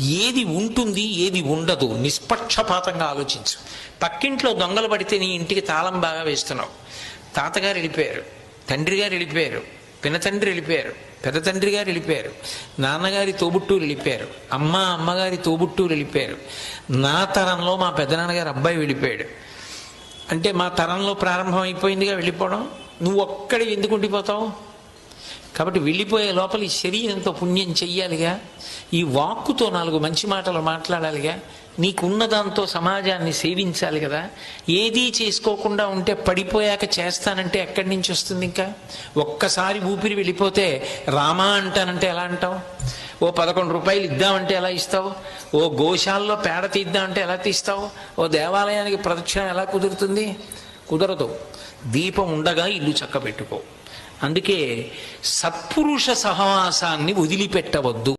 ఏది ఉంటుంది ఏది ఉండదు నిష్పక్షపాతంగా ఆలోచించు. పక్కింట్లో దొంగలు పడితే నీ ఇంటికి తాళం బాగా వేస్తున్నావు. తాతగారు వెళ్ళిపోయారు తండ్రి గారు వెళ్ళిపోయారు పినతండ్రి వెళ్ళిపోయారు పెద్ద తండ్రి గారు వెళ్ళిపోయారు నాన్నగారి తోబుట్టూరు వెళ్ళిపోయారు అమ్మ అమ్మగారి తోబుట్టూరు వెళ్ళిపోయారు. నా తరంలో మా పెద్దనాన్నగారు అబ్బాయి వెళ్ళిపోయాడు. అంటే మా తరంలో ప్రారంభం అయిపోయిందిగా వెళ్ళిపోవడం? నువ్వు ఒక్కడి ఎందుకు ఉండిపోతావు? కాబట్టి వెళ్ళిపోయే లోపల ఈ శరీరంతో పుణ్యం చెయ్యాలిగా? ఈ వాక్కుతో నాలుగు మంచి మాటలు మాట్లాడాలిగా? నీకున్న దాంతో సమాజాన్ని సేవించాలి కదా? ఏదీ చేసుకోకుండా ఉంటే పడిపోయాక చేస్తానంటే ఎక్కడి నుంచి వస్తుంది ఇంకా? ఒక్కసారి ఊపిరి వెళ్ళిపోతే రామా అంటానంటే ఎలా అంటావు? ఓ పదకొండు రూపాయలు ఇద్దామంటే ఎలా ఇస్తావు? ఓ గోశాల్లో పేడ తీద్దామంటే ఎలా తీస్తావు? ఓ దేవాలయానికి ప్రదక్షిణ ఎలా కుదురుతుంది? కుదరదు. దీపం ఉండగా ఇల్లు చక్కబెట్టుకో. అందుకే సత్పురుష సహవాసాన్ని వదిలిపెట్టవద్దు.